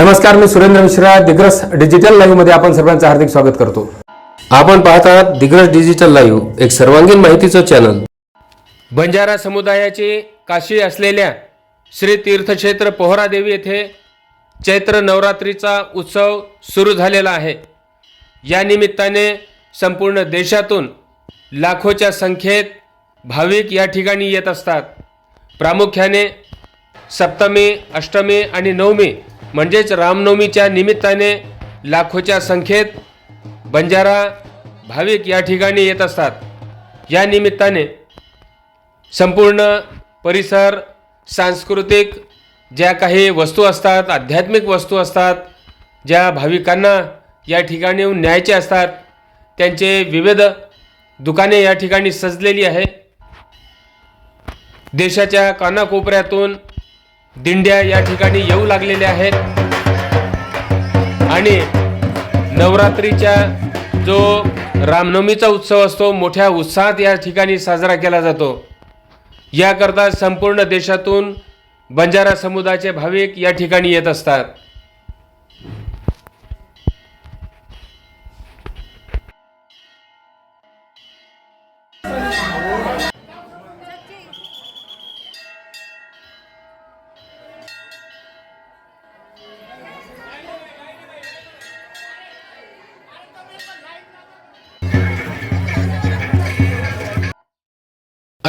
नमस्कार मी सुरेंद्र मिश्रा दिग्रस डिजिटल लाईव्हमध्ये आपण सर्वांचं हार्दिक स्वागत करतो. आपण पाहत आहात दिग्रस डिजिटल लाईव्ह एक सर्वांगीण माहितीचं चॅनल बंजारा समुदायाची काशी असलेल्या श्री तीर्थक्षेत्र पोहरादेवी येथे चैत्र नवरात्रीचा उत्सव सुरू झालेला आहे. या निमित्ताने संपूर्ण देशातून लाखोच्या संख्येत भाविक या ठिकाणी येत असतात. प्रामुख्याने सप्तमी अष्टमी आणि नवमी म्हणजेच रामनवमीच्या निमित्ताने लाखोच्या संख्येत बंजारा भाविक या ठिकाणी येत असतात. या निमित्ताने संपूर्ण परिसर सांस्कृतिक ज्या काही वस्तू असतात आध्यात्मिक वस्तू असतात ज्या भाविकांना या ठिकाणी येऊन न्यायचे असतात त्यांचे विविध दुकाने या ठिकाणी सजलेली आहे. देशाच्या कानाकोपऱ्यातून दिंड्या या ठिकाणी येऊ लागलेल्या आहेत. आणि नवरात्रीच्या जो रामनवमीचा उत्सव असतो मोठ्या उत्साहात या ठिकाणी साजरा केला जातो. याकरता संपूर्ण देशातून बंजारा समुदायाचे भाविक या ठिकाणी येत असतात.